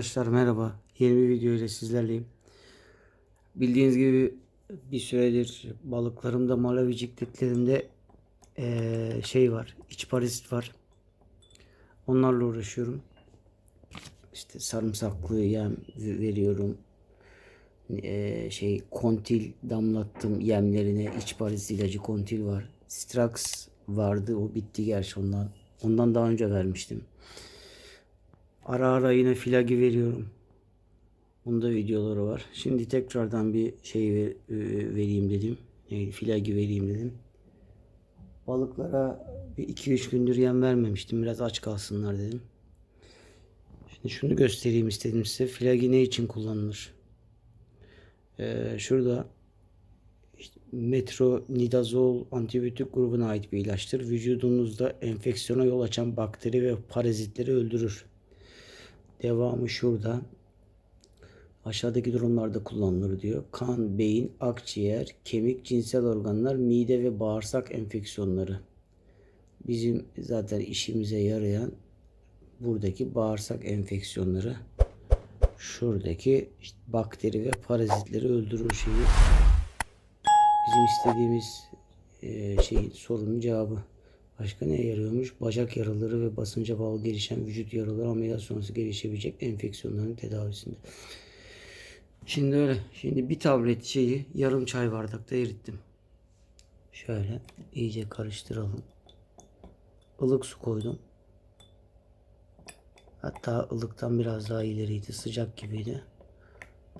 Arkadaşlar merhaba. Yeni bir video ile sizlerleyim. Bildiğiniz gibi bir süredir balıklarımda malavicikletlerimde eee şey var. iç parazit var. Onlarla uğraşıyorum. İşte sarımsaklı yem veriyorum. Eee, şey kontil damlattım yemlerine. iç parazit ilacı kontil var. Strax vardı. O bitti gerçi ondan. Ondan daha önce vermiştim. Ara ara yine filagi veriyorum. Bunda videoları var. Şimdi tekrardan bir şey e, vereyim dedim. Neydi? Filagi vereyim dedim. Balıklara bir 2-3 gündür yem vermemiştim. Biraz aç kalsınlar dedim. Şimdi şunu göstereyim istedim size. Filagi ne için kullanılır? Ee, şurada işte metronidazol antibiyotik grubuna ait bir ilaçtır. Vücudunuzda enfeksiyona yol açan bakteri ve parazitleri öldürür. Devamı şurada. Aşağıdaki durumlarda kullanılır diyor. Kan, beyin, akciğer, kemik, cinsel organlar, mide ve bağırsak enfeksiyonları. Bizim zaten işimize yarayan buradaki bağırsak enfeksiyonları. Şuradaki işte bakteri ve parazitleri öldürür şeyi. Bizim istediğimiz e, şeyin sorunun cevabı. Başka ne yarıyormuş? Bacak yaraları ve basınca bağlı gelişen vücut yaraları ameliyat sonrası gelişebilecek enfeksiyonların tedavisinde. Şimdi öyle. Şimdi bir tablet şeyi yarım çay bardakta erittim. Şöyle iyice karıştıralım. Ilık su koydum. Hatta ılıktan biraz daha ileriydi. Sıcak gibiydi.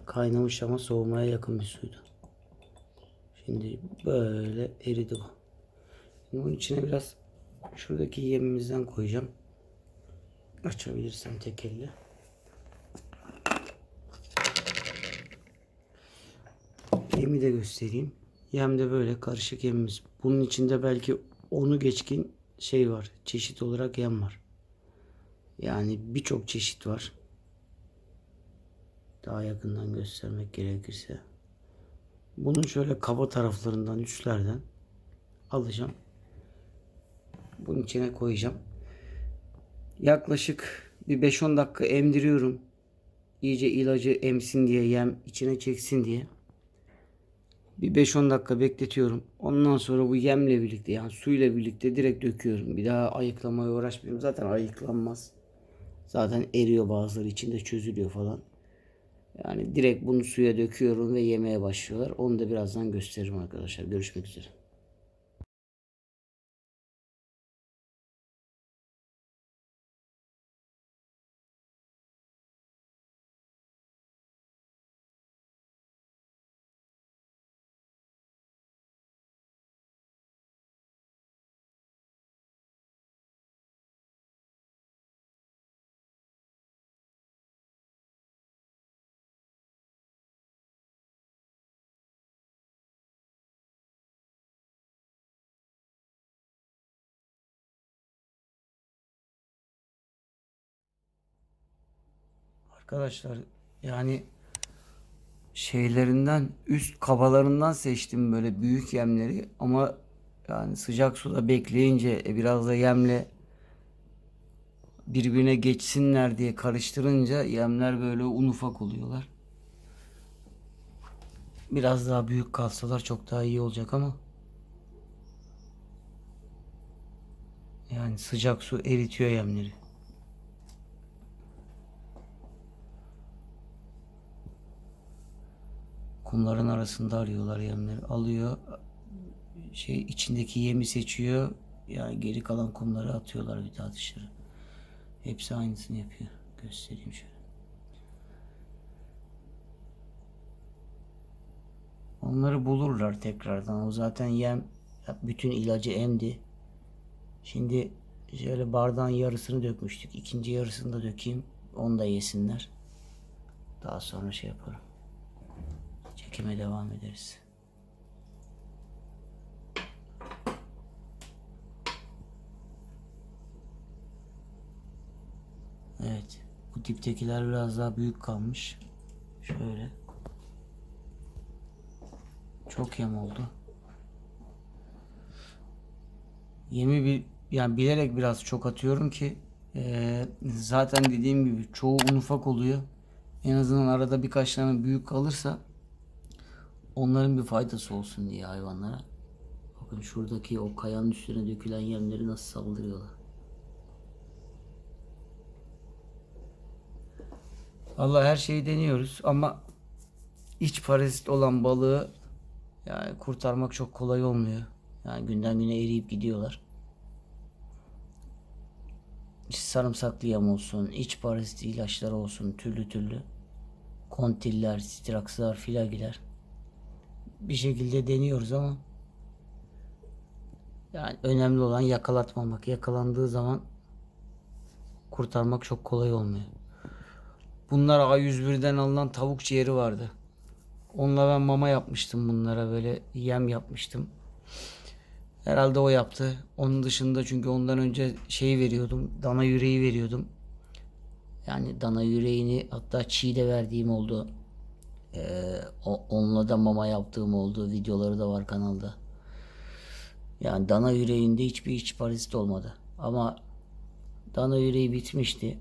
Kaynamış ama soğumaya yakın bir suydu. Şimdi böyle eridi bu. Şimdi bunun içine biraz şuradaki yemimizden koyacağım. Açabilirsem tek elle. Yemi de göstereyim. Yem de böyle karışık yemimiz. Bunun içinde belki onu geçkin şey var. Çeşit olarak yem var. Yani birçok çeşit var. Daha yakından göstermek gerekirse. Bunun şöyle kaba taraflarından, üstlerden alacağım. Bunun içine koyacağım. Yaklaşık bir 5-10 dakika emdiriyorum. İyice ilacı emsin diye, yem içine çeksin diye. Bir 5-10 dakika bekletiyorum. Ondan sonra bu yemle birlikte yani suyla birlikte direkt döküyorum. Bir daha ayıklamaya uğraşmıyorum. Zaten ayıklanmaz. Zaten eriyor bazıları içinde çözülüyor falan. Yani direkt bunu suya döküyorum ve yemeye başlıyorlar. Onu da birazdan gösteririm arkadaşlar. Görüşmek üzere. Arkadaşlar yani şeylerinden üst kabalarından seçtim böyle büyük yemleri ama yani sıcak suda bekleyince e, biraz da yemle birbirine geçsinler diye karıştırınca yemler böyle un ufak oluyorlar. Biraz daha büyük kalsalar çok daha iyi olacak ama yani sıcak su eritiyor yemleri. Kumların arasında arıyorlar yemleri. Alıyor. Şey içindeki yemi seçiyor. Yani geri kalan kumları atıyorlar bir daha dışarı. Hepsi aynısını yapıyor. Göstereyim şöyle. Onları bulurlar tekrardan. O zaten yem bütün ilacı emdi. Şimdi şöyle bardağın yarısını dökmüştük. İkinci yarısını da dökeyim. Onu da yesinler. Daha sonra şey yaparım. Çekime devam ederiz. Evet. Bu diptekiler biraz daha büyük kalmış. Şöyle. Çok yem oldu. Yemi bir yani bilerek biraz çok atıyorum ki Ee, zaten dediğim gibi çoğu un ufak oluyor. En azından arada birkaç tane büyük kalırsa onların bir faydası olsun diye hayvanlara. Bakın şuradaki o kayanın üstüne dökülen yemleri nasıl saldırıyorlar. Allah her şeyi deniyoruz ama iç parazit olan balığı yani kurtarmak çok kolay olmuyor. Yani günden güne eriyip gidiyorlar. Sarımsaklı yem olsun, iç parazit ilaçları olsun, türlü türlü. Kontiller, stitrakslar, filagiler. Bir şekilde deniyoruz ama yani önemli olan yakalatmamak. Yakalandığı zaman kurtarmak çok kolay olmuyor. Bunlar A101'den alınan tavuk ciğeri vardı. Onunla ben mama yapmıştım bunlara böyle yem yapmıştım. Herhalde o yaptı. Onun dışında çünkü ondan önce şey veriyordum. Dana yüreği veriyordum. Yani dana yüreğini hatta çiğ de verdiğim oldu. Ee, onunla da mama yaptığım oldu. Videoları da var kanalda. Yani dana yüreğinde hiçbir iç parazit olmadı. Ama dana yüreği bitmişti.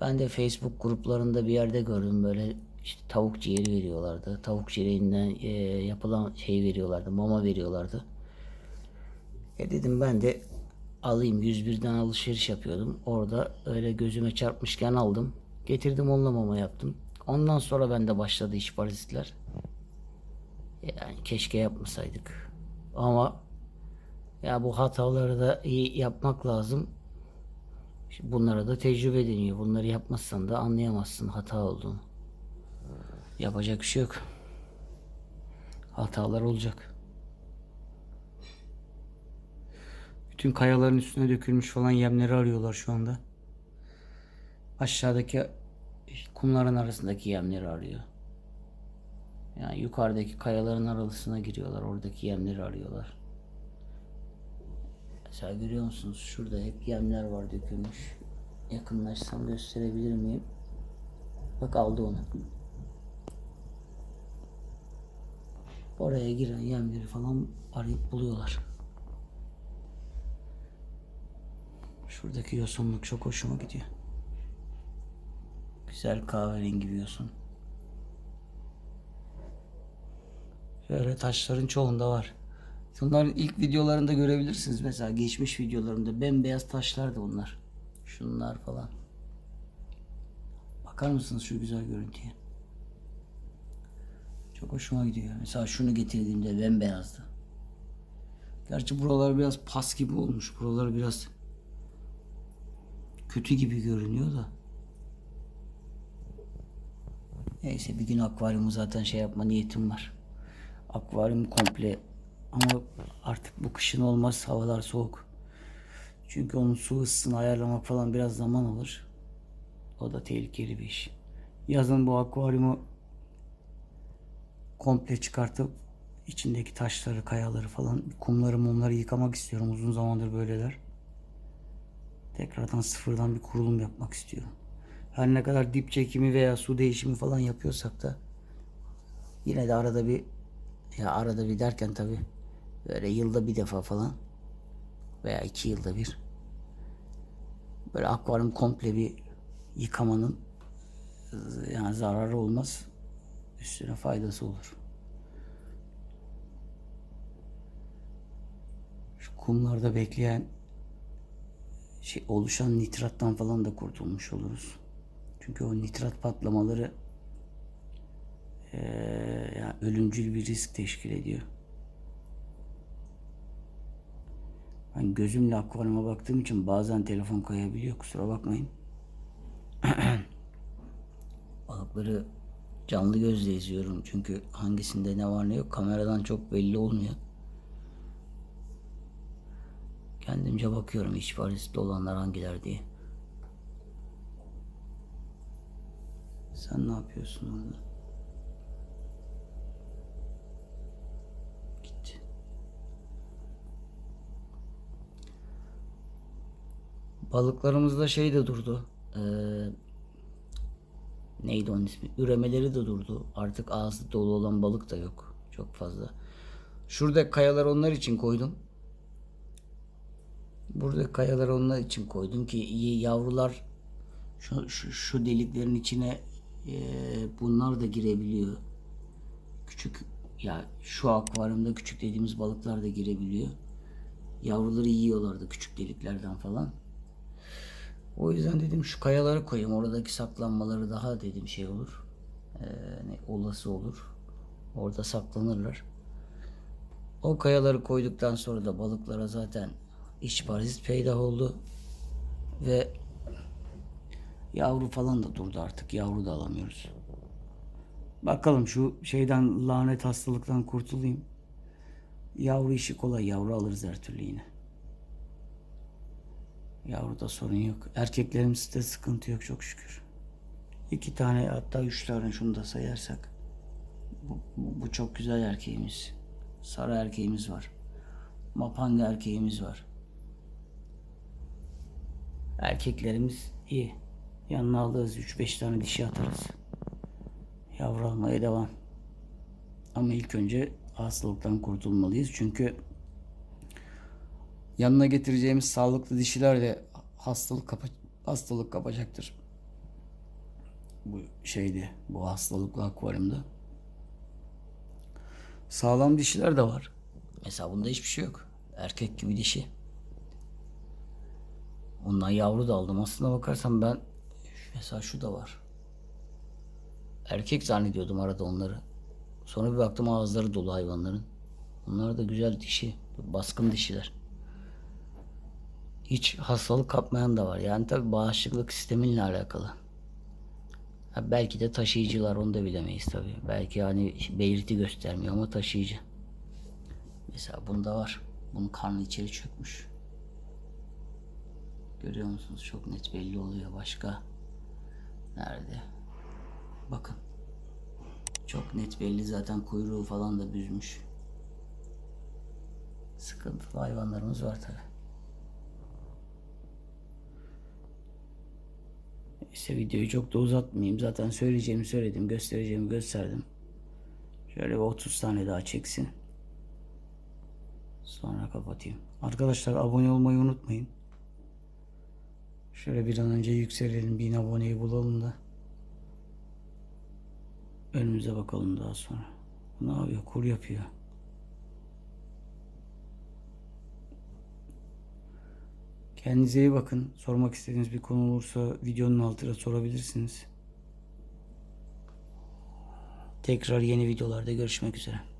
Ben de Facebook gruplarında bir yerde gördüm böyle işte tavuk ciğeri veriyorlardı. Tavuk ciğerinden e, yapılan şey veriyorlardı. Mama veriyorlardı. E dedim ben de alayım 101'den alışveriş yapıyordum. Orada öyle gözüme çarpmışken aldım. Getirdim onunla mama yaptım. Ondan sonra bende başladı iş parazitler. Yani keşke yapmasaydık. Ama ya bu hataları da iyi yapmak lazım. İşte bunlara da tecrübe deniyor. Bunları yapmazsan da anlayamazsın hata olduğunu. Yapacak bir şey yok. Hatalar olacak. Bütün kayaların üstüne dökülmüş falan yemleri arıyorlar şu anda. Aşağıdaki kumların arasındaki yemleri arıyor. Yani yukarıdaki kayaların arasına giriyorlar. Oradaki yemleri arıyorlar. Mesela görüyor musunuz? Şurada hep yemler var dökülmüş. Yakınlaşsam gösterebilir miyim? Bak aldı onu. Oraya giren yemleri falan arayıp buluyorlar. Şuradaki yosunluk çok hoşuma gidiyor. Güzel kahverengi bir yosun. Şöyle taşların çoğunda var. Bunların ilk videolarında görebilirsiniz mesela geçmiş videolarımda bembeyaz taşlar da bunlar. Şunlar falan. Bakar mısınız şu güzel görüntüye? Çok hoşuma gidiyor. Mesela şunu getirdiğimde bembeyazdı. Gerçi buralar biraz pas gibi olmuş. Buralar biraz kötü gibi görünüyor da. Neyse bir gün akvaryumu zaten şey yapma niyetim var. Akvaryum komple ama artık bu kışın olmaz havalar soğuk. Çünkü onun su ısısını ayarlamak falan biraz zaman alır. O da tehlikeli bir iş. Yazın bu akvaryumu komple çıkartıp içindeki taşları, kayaları falan, kumları, mumları yıkamak istiyorum. Uzun zamandır böyleler. Tekrardan sıfırdan bir kurulum yapmak istiyorum. Her ne kadar dip çekimi veya su değişimi falan yapıyorsak da yine de arada bir ya arada bir derken tabi böyle yılda bir defa falan veya iki yılda bir böyle akvaryum komple bir yıkamanın yani zararı olmaz üstüne faydası olur. Şu kumlarda bekleyen şey oluşan nitrattan falan da kurtulmuş oluruz. Çünkü o nitrat patlamaları eee, yani ölümcül bir risk teşkil ediyor. Ben gözümle akvaryuma baktığım için bazen telefon kayabiliyor. Kusura bakmayın. Balıkları canlı gözle izliyorum. Çünkü hangisinde ne var ne yok kameradan çok belli olmuyor. Kendimce bakıyorum iç parazitli olanlar hangiler diye. Sen ne yapıyorsun orada? Gitti. Balıklarımızda şey de durdu. Ee, neydi onun ismi? Üremeleri de durdu. Artık ağzı dolu olan balık da yok. Çok fazla. Şurada kayalar onlar için koydum. Burada kayaları onlar için koydum ki iyi yavrular şu, şu, şu deliklerin içine e, bunlar da girebiliyor. Küçük ya şu akvaryumda küçük dediğimiz balıklar da girebiliyor. Yavruları yiyorlardı küçük deliklerden falan. O yüzden dedim şu kayaları koyayım. Oradaki saklanmaları daha dedim şey olur. Ee, ne, olası olur. Orada saklanırlar. O kayaları koyduktan sonra da balıklara zaten iç parazit peydah oldu. Ve yavru falan da durdu artık. Yavru da alamıyoruz. Bakalım şu şeyden lanet hastalıktan kurtulayım. Yavru işi kolay. Yavru alırız her türlü yine. Yavruda sorun yok. Erkeklerimizde sıkıntı yok çok şükür. İki tane hatta üç tane şunu da sayarsak. Bu, bu, çok güzel erkeğimiz. Sarı erkeğimiz var. Mapanga erkeğimiz var. Erkeklerimiz iyi. Yanına alırız 3-5 tane dişi atarız. Yavru almaya devam. Ama ilk önce hastalıktan kurtulmalıyız. Çünkü yanına getireceğimiz sağlıklı dişiler de hastalık kapa hastalık kapacaktır. Bu şeyde, bu hastalıklı akvaryumda. Sağlam dişiler de var. Mesela bunda hiçbir şey yok. Erkek gibi dişi. Ondan yavru da aldım. Aslına bakarsan ben mesela şu da var. Erkek zannediyordum arada onları. Sonra bir baktım ağızları dolu hayvanların. Bunlar da güzel dişi. Baskın dişiler. Hiç hastalık kapmayan da var. Yani tabi bağışıklık sisteminle alakalı. Ha belki de taşıyıcılar onu da bilemeyiz tabi. Belki yani belirti göstermiyor ama taşıyıcı. Mesela bunda var. Bunun karnı içeri çökmüş. Görüyor musunuz? Çok net belli oluyor. Başka nerede? Bakın. Çok net belli zaten kuyruğu falan da büzmüş. Sıkıntılı hayvanlarımız var tabi. İşte videoyu çok da uzatmayayım. Zaten söyleyeceğimi söyledim, göstereceğimi gösterdim. Şöyle bir 30 tane daha çeksin. Sonra kapatayım. Arkadaşlar abone olmayı unutmayın. Şöyle bir an önce yükselelim. 1000 aboneyi bulalım da. Önümüze bakalım daha sonra. Ne yapıyor? Kur yapıyor. Kendinize iyi bakın. Sormak istediğiniz bir konu olursa videonun altına sorabilirsiniz. Tekrar yeni videolarda görüşmek üzere.